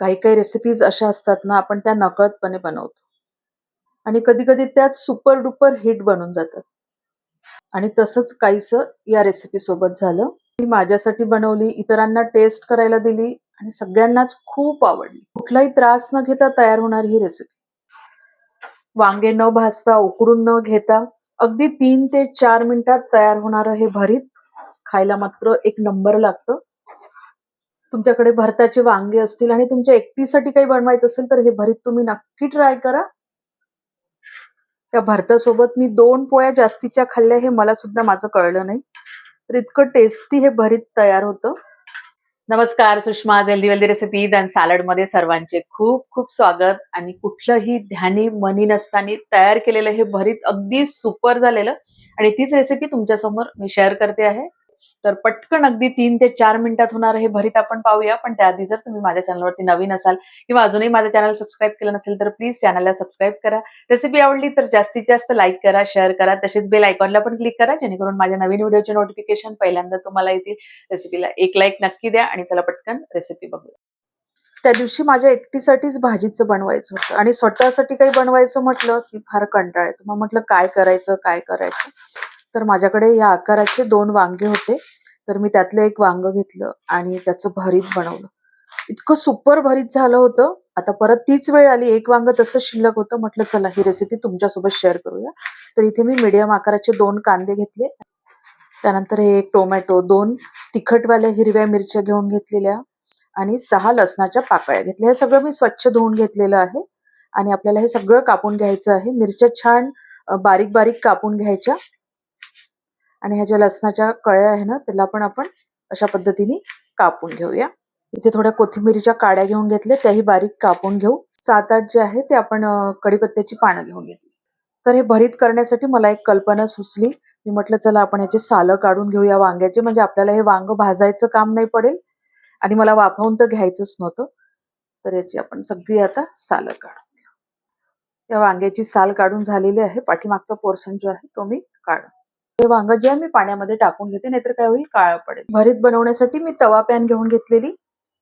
काही काही रेसिपीज अशा असतात ना आपण त्या नकळतपणे बनवतो. आणि कधी कधी त्यात सुपर डुपर हिट बनून जातात. आणि तसंच काहीसं या रेसिपी सोबत झालं. मी माझ्यासाठी बनवली इतरांना टेस्ट करायला दिली आणि सगळ्यांनाच खूप आवडली. कुठलाही त्रास न घेता तयार होणारी ही रेसिपी वांगे न भाजता उकडून न घेता अगदी तीन ते चार मिनिटात तयार होणारं हे भरीत खायला मात्र एक नंबर लागतं. तुमच्याकडे भरताचे वांगे असतील आणि तुमच्या एकटीसाठी काही बनवायचं असेल तर हे भरीत तुम्ही नक्की ट्राय करा. त्या भरतासोबत मी दोन पोळ्या जास्तीच्या खाल्ल्या हे मला सुद्धा माझं कळलं नाही. तर इतकं टेस्टी हे भरीत तयार होतं. नमस्कार Sushma healthy wealthy recipes and सॅलडमध्ये सर्वांचे खूप खूप स्वागत. आणि कुठलंही ध्यानी मनी नसताना तयार केलेलं हे भरीत अगदी सुपर झालेलं. आणि तीच रेसिपी तुमच्यासमोर मी शेअर करते आहे. तर पटकन अगदी तीन ते चार मिनिटात होणार हे भरीत आपण पाहूया. पण त्याआधी जर तुम्ही माझ्या चॅनलवरती नवीन असाल किंवा अजूनही माझं चॅनल सबस्क्राईब केलं नसेल तर प्लीज चॅनलला सबस्क्राईब करा. रेसिपी आवडली तर जास्तीत जास्त लाईक करा शेअर करा. तसेच बेल आयकॉनला पण क्लिक करा. जेणेकरून माझ्या नवीन व्हिडिओचे नोटिफिकेशन पहिल्यांदा तुम्हाला येतील. रेसिपीला एक लाईक नक्की द्या आणि चला पटकन रेसिपी बघूया. त्या दिवशी माझ्या एकटीसाठीच भाजीचं बनवायचं होतं आणि स्वतःसाठी काही बनवायचं म्हटलं की फार कंटाळ येतो. मग म्हटलं काय करायचं? काय करायचं? तर माझ्याकडे या आकाराचे दोन वांगे होते. तर मी त्यातलं एक वांग घेतलं आणि त्याचं भरीत बनवलं. इतकं सुपर भरीत झालं होतं. आता परत तीच वेळ आली. एक वांग तसं शिल्लक होतं. म्हटलं चला ही रेसिपी तुमच्यासोबत शेअर करूया. तर इथे मी मीडियम आकाराचे दोन कांदे घेतले. त्यानंतर हे एक टोमॅटो दोन तिखटवाल्या हिरव्या मिरच्या घेऊन घेतलेल्या आणि सहा लसणाच्या पाकळ्या घेतल्या. हे सगळं मी स्वच्छ धुवून घेतलेलं आहे. आणि आपल्याला हे सगळं कापून घ्यायचं आहे. मिरच्या छान बारीक बारीक कापून घ्यायच्या. आणि ह्या ज्या लसणाच्या कळ्या आहे ना त्याला पण आपण अशा पद्धतीने कापून घेऊया. इथे थोड्या कोथिंबिरीच्या काड्या घेऊन घेतल्या त्याही बारीक कापून घेऊ. सात आठ जे आहे ते आपण कडीपत्त्याची कढीपत्त्याची पानं घेऊन घेतली. तर हे भरीत करण्यासाठी मला एक कल्पना सुचली. मी म्हटलं चला आपण याची सालं काढून घेऊया वांग्याचे. म्हणजे आपल्याला हे वांग भाजायचं काम नाही पडेल. आणि मला वाफवून तर घ्यायचंच नव्हतं. तर याची आपण सगळी आता सालं काढून घेऊ. या वांग्याची साल काढून झालेली आहे. पाठीमागचा पोर्शन जो आहे तो मी काढून हे वांग जे मी पाण्यामध्ये टाकून घेते नाहीतर काय होईल? काळं पडेल. भरीत बनवण्यासाठी मी तवा पॅन घेऊन घेतलेली.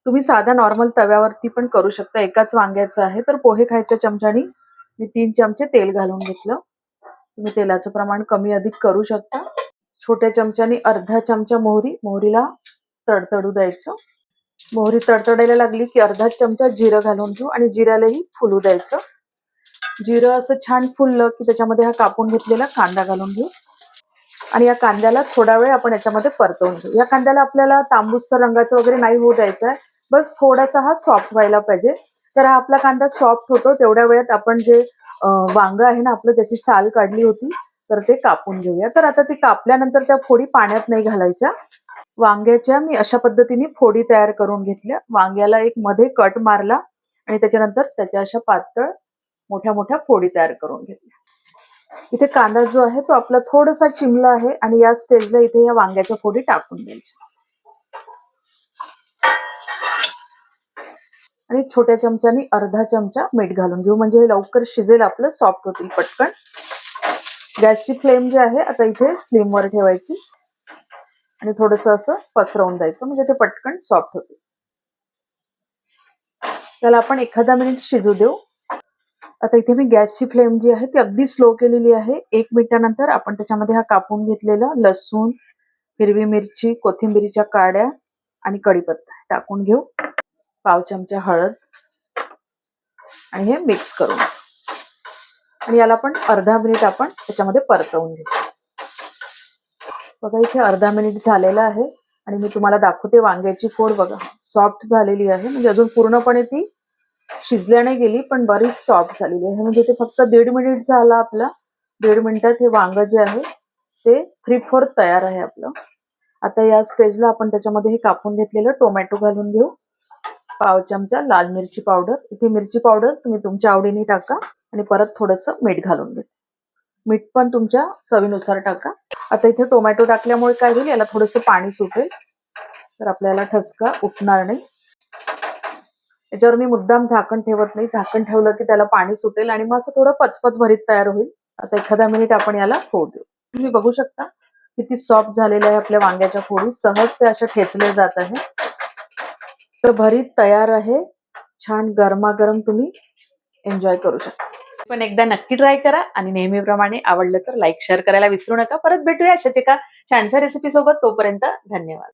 तुम्ही साधा नॉर्मल तव्यावरती पण करू शकता. एकाच वांग्याचं आहे. तर पोहे खायच्या चमच्यानी मी तीन चमचे तेल घालून घेतलं. तुम्ही तेलाचं प्रमाण कमी अधिक करू शकता. छोट्या चमच्यानी अर्धा चमचा मोहरी. मोहरीला तडतडू द्यायचं. मोहरी तडतडायला लागली की अर्धा चमचा जिरं घालून घेऊ आणि जिऱ्यालाही फुलू द्यायचं. जिरं असं छान फुललं की त्याच्यामध्ये हा कापून घेतलेला कांदा घालून घेऊ. आणि या कांद्याला थोडा वेळ आपण याच्यामध्ये परतवून घेऊ. या कांद्याला आपल्याला तांबूसचा रंगाचं वगैरे नाही होऊ द्यायचा आहे बस थोडासा हा सॉफ्ट व्हायला पाहिजे. तर हा आपला कांदा सॉफ्ट होतो. तेवढ्या वेळात आपण जे वांग आहे ना आपलं त्याची साल काढली होती तर ते कापून घेऊया. तर आता ती कापल्यानंतर त्या फोडी पाण्यात नाही घालायच्या. वांग्याच्या मी अशा पद्धतीने फोडी तयार करून घेतल्या. वांग्याला एक मध्ये कट मारला आणि त्याच्यानंतर त्याच्या अशा पातळ मोठ्या मोठ्या फोडी तयार करून घेतल्या. इथे कांदा जो आहे तो आपला थोडासा चिमला आहे आणि या स्टेजला इथे या वांग्याच्या फोडी टाकून द्यायच्या. आणि छोट्या चमच्यानी अर्धा चमचा मीठ घालून घेऊ. म्हणजे हे लवकर शिजेल आपलं सॉफ्ट होतील पटकन. गॅसची फ्लेम जी आहे आता इथे स्लिम वर ठेवायची. आणि थोडस असं पसरवून द्यायचं. म्हणजे ते पटकन सॉफ्ट होते त्याला आपण एखादा मिनिट शिजू देऊ. आता इथे मी गॅसची फ्लेम जी आहे ती अगदी स्लो केलेली आहे. एक मिनिटानंतर आपण त्याच्यामध्ये हा कापून घेतलेला लसूण हिरवी मिरची कोथिंबिरीच्या काड्या आणि कढीपत्ता टाकून घेऊ. पाव चमचा हळद. आणि हे मिक्स करून. आणि याला आपण अर्धा मिनिट आपण त्याच्यामध्ये परतवून घेऊ. बघा इथे अर्धा मिनिट झालेला आहे. आणि मी तुम्हाला दाखवते वांग्याची फोड. बघा सॉफ्ट झालेली आहे. म्हणजे अजून पूर्णपणे ती शिजल्या नाही गेली पण बरीच सॉफ्ट झालेली आहे. म्हणजे ते फक्त दीड मिनिट झाला आपला. दीड मिनिटात हे वांग जे आहे ते थ्री फोर्थ तयार आहे आपलं. आता या स्टेजला आपण त्याच्यामध्ये हे कापून घेतलेलं टोमॅटो घालून घेऊ. पाव चमचा लाल मिरची पावडर इथे मिरची पावडर तुम्ही तुमच्या आवडीने टाका आणि परत थोडंसं मीठ घालून घे मीठ पण तुमच्या चवीनुसार टाका. आता इथे टोमॅटो टाकल्यामुळे काय होईल याला थोडंसं पाणी सुटेल. तर आपल्याला ठसका उठणार नाही. याच्यावर मी मुद्दाम झाकण ठेवत नाही. झाकण ठेवलं की त्याला पाणी सुटेल आणि मग असं थोडं पचपच भरीत तयार होईल. आता एखादा मिनिट आपण याला होऊ देऊ तुम्ही बघू शकता किती सॉफ्ट झालेलं आहे आपल्या वांग्याच्या फोडी. सहज ते अशा ठेचले जात आहे. तर भरीत तयार आहे. छान गरमागरम तुम्ही एन्जॉय करू शकता. पण एकदा नक्की ट्राय करा आणि नेहमीप्रमाणे आवडलं तर लाईक शेअर करायला विसरू नका. परत भेटूया अशाच एका छानशा रेसिपी सोबत. तोपर्यंत धन्यवाद.